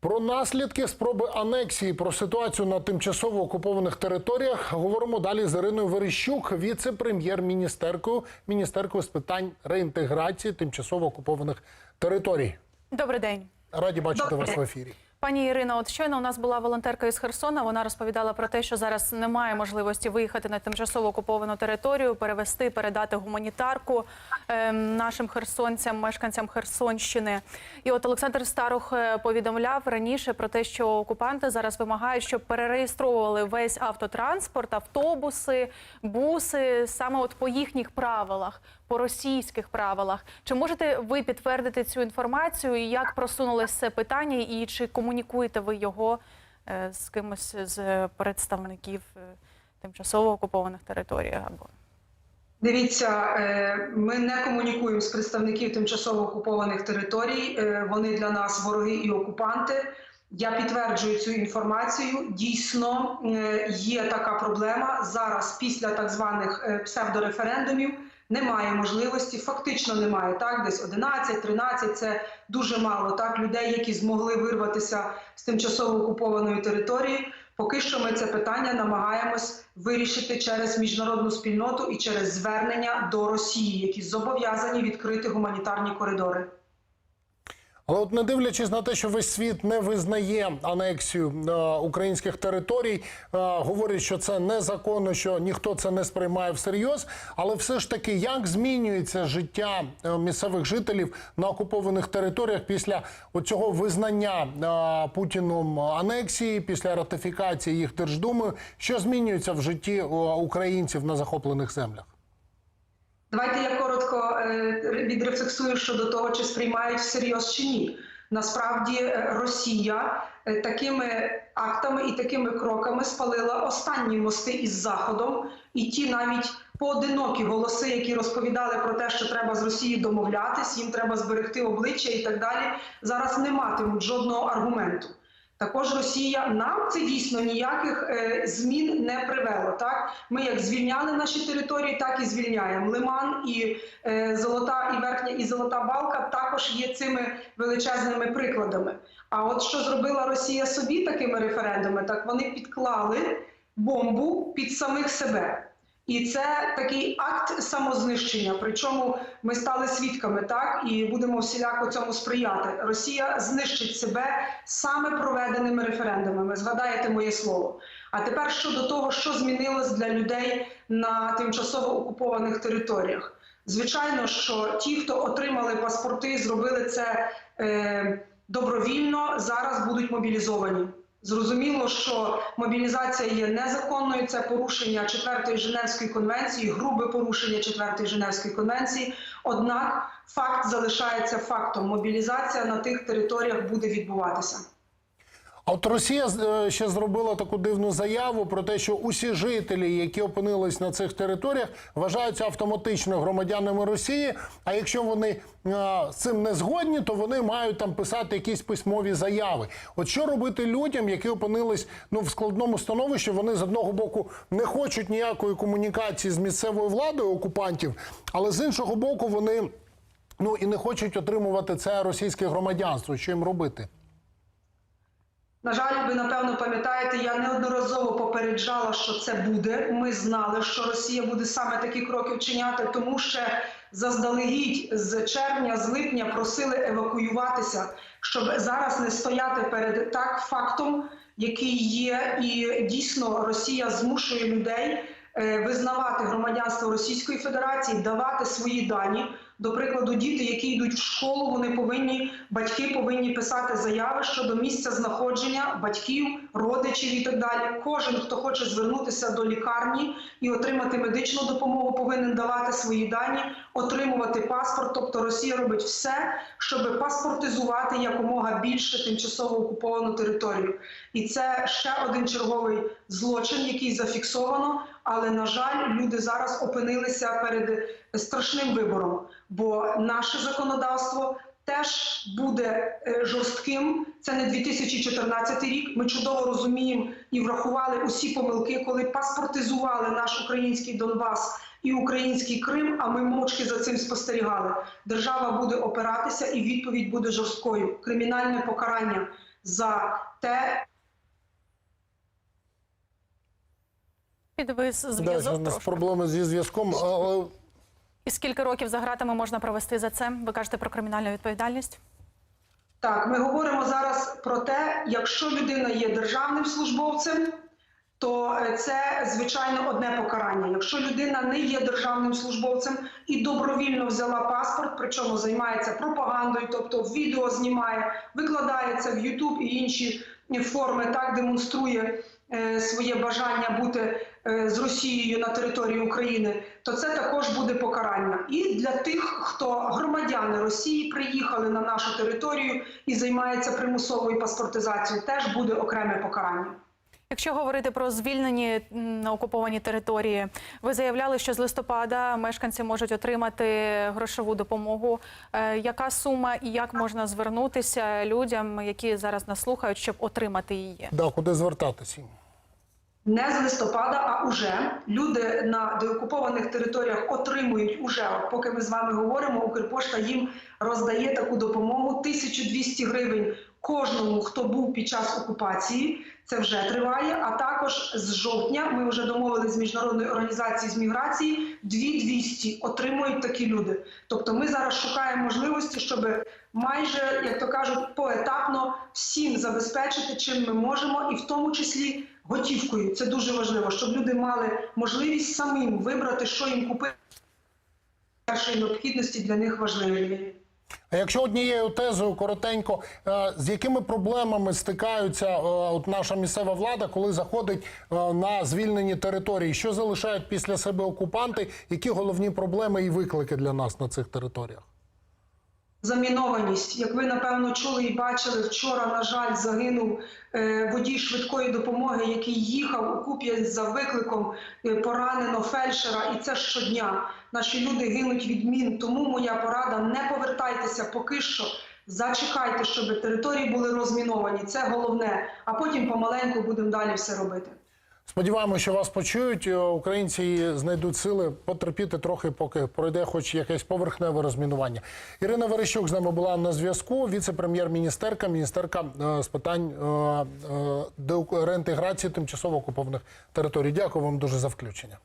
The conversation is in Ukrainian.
Про наслідки спроби анексії, про ситуацію на тимчасово окупованих територіях говоримо далі з Іриною Верещук, віце-прем'єр-міністеркою, міністеркою з питань реінтеграції тимчасово окупованих територій. Добрий день. Раді бачити Добрий вас в ефірі. Пані Ірино, от щойно у нас була волонтерка із Херсона. Вона розповідала про те, що зараз немає можливості виїхати на тимчасово окуповану територію, перевести, передати гуманітарку ем, нашим херсонцям, мешканцям Херсонщини. І от Олександр Старух е, повідомляв раніше про те, що окупанти зараз вимагають, щоб перереєстровували весь автотранспорт, автобуси, буси саме от по їхніх правилах, по російських правилах. Чи можете ви підтвердити цю інформацію? Як просунулося це питання, і чи комунікуєте ви його е, з кимось з представників е, тимчасово окупованих територій або Дивіться, е, ми не комунікуємо з представників тимчасово окупованих територій. Вони для нас вороги і окупанти. Я підтверджую цю інформацію. Дійсно є така проблема зараз. Після так званих псевдореферендумів немає можливості, фактично немає так. Десь 11, 13 – це дуже мало так людей, які змогли вирватися з тимчасово окупованої території. Поки що ми це питання намагаємось вирішити через міжнародну спільноту і через звернення до Росії, які зобов'язані відкрити гуманітарні коридори. Але от не дивлячись на те, що весь світ не визнає анексію е, українських територій, е, говорить, що це незаконно, що ніхто це не сприймає всерйоз. Але все ж таки, як змінюється життя е, місцевих жителів на окупованих територіях після цього визнання е, Путіном анексії, після ратифікації їх Держдумою, що змінюється в житті е, українців на захоплених землях? Давайте я коротко е, відрефлексую щодо того, чи сприймають всерйоз чи ні. Насправді е, Росія е, такими актами і такими кроками спалила останні мости із Заходом, і ті навіть поодинокі голоси, які розповідали про те, що треба з Росією домовлятись, їм треба зберегти обличчя і так далі, зараз не матимуть жодного аргументу. Також Росія нам це дійсно ніяких е, змін не привело. Так ми як звільняли наші території, так і звільняємо. Лиман і е, золота і верхня і золота балка також є цими величезними прикладами. А от що зробила Росія собі такими референдумами, так вони підклали бомбу під самих себе. І це такий акт самознищення. Причому ми стали свідками, так і будемо всіляко цьому сприяти. Росія знищить себе саме проведеними референдумами. Згадаєте моє слово. А тепер щодо того, що змінилось для людей на тимчасово окупованих територіях. Звичайно, що ті, хто отримали паспорти, зробили це е, добровільно, зараз будуть мобілізовані. Зрозуміло, що мобілізація є незаконною. Це порушення 4-ї Женевської конвенції, грубе порушення 4-ї Женевської конвенції. Однак факт залишається фактом. Мобілізація на тих територіях буде відбуватися. От Росія е, ще зробила таку дивну заяву про те, що усі жителі, які опинились на цих територіях, вважаються автоматично громадянами Росії. А якщо вони е, з цим не згодні, то вони мають там писати якісь письмові заяви. От що робити людям, які опинились ну в складному становищі? Вони з одного боку не хочуть ніякої комунікації з місцевою владою окупантів, але з іншого боку, вони ну і не хочуть отримувати це російське громадянство. Що їм робити? На жаль, ви напевно пам'ятаєте, я неодноразово попереджала, що це буде. Ми знали, що Росія буде саме такі кроки вчиняти, тому ще заздалегідь з червня, з липня просили евакуюватися, щоб зараз не стояти перед так фактом, який є, і дійсно Росія змушує людей е, визнавати громадянство Російської Федерації, давати свої дані. До прикладу, діти, які йдуть в школу, вони повинні батьки повинні писати заяви щодо місця знаходження батьків, родичів і так далі. Кожен, хто хоче звернутися до лікарні і отримати медичну допомогу, повинен давати свої дані, отримувати паспорт. Тобто Росія робить все, щоб паспортизувати якомога більше тимчасово окуповану територію. І це ще один черговий злочин, який зафіксовано. Але на жаль, люди зараз опинилися перед страшним вибором, бо наше законодавство теж буде е, жорстким. Це не 2014 рік. Ми чудово розуміємо і врахували усі помилки, коли паспортизували наш український Донбас і український Крим. А ми мовчки за цим спостерігали. Держава буде опиратися, і відповідь буде жорсткою. Кримінальне покарання за те, Підвис зв'язок трошки. проблеми зі зв'язком. Але І скільки років за гратами можна провести за це? Ви кажете про кримінальну відповідальність? Так, ми говоримо зараз про те, якщо людина є державним службовцем, то це звичайно одне покарання. Якщо людина не є державним службовцем і добровільно взяла паспорт, причому займається пропагандою, тобто відео знімає, викладається в YouTube і інші форми, так демонструє е, своє бажання бути е, з Росією на території України, то це також буде покарання. І для тих, хто громадяни Росії приїхали на нашу територію і займаються примусовою паспортизацією, теж буде окреме покарання. Якщо говорити про звільнені на окуповані території, ви заявляли, що з листопада мешканці можуть отримати грошову допомогу. Е, Яка сума і як можна звернутися людям, які зараз нас слухають, щоб отримати її? да, куди звертатися? Не з листопада, а уже люди на деокупованих територіях отримують уже. От поки ми з вами говоримо, Укрпошта їм роздає таку допомогу 1200 гривень кожному, хто був під час окупації. Це вже триває. А також з жовтня ми вже домовились з міжнародною організацією з міграції. 2200 отримують такі люди. Тобто, ми зараз шукаємо можливості, щоб майже, як то кажуть, поетапно всім забезпечити, чим ми можемо, і в тому числі готівкою. Це дуже важливо, щоб люди мали можливість самим вибрати, що їм купити. Першої необхідності для них важливі. А якщо однією тезою коротенько, е, з якими проблемами стикаються е, от наша місцева влада, коли заходить е, на звільнені території? Що залишають після себе окупанти? Які головні проблеми і виклики для нас на цих територіях? Замінованість, як ви напевно чули і бачили, вчора, на жаль, загинув е, водій швидкої допомоги, який їхав у Куп'янськ за викликом е, поранено фельдшера, і це щодня. Наші люди гинуть від мін. Тому моя порада: не повертайтеся поки що. Зачекайте, щоб території були розміновані. Це головне. А потім помаленьку будемо далі все робити. Сподіваємося, що вас почують. Е, Українці знайдуть сили потерпіти трохи, поки пройде хоч якесь поверхневе розмінування. Ірина Верещук з нами була на зв'язку. Віце-прем'єр-міністерка, міністерка е, з питань е, реінтеграції тимчасово окупованих територій. Дякую вам дуже за включення.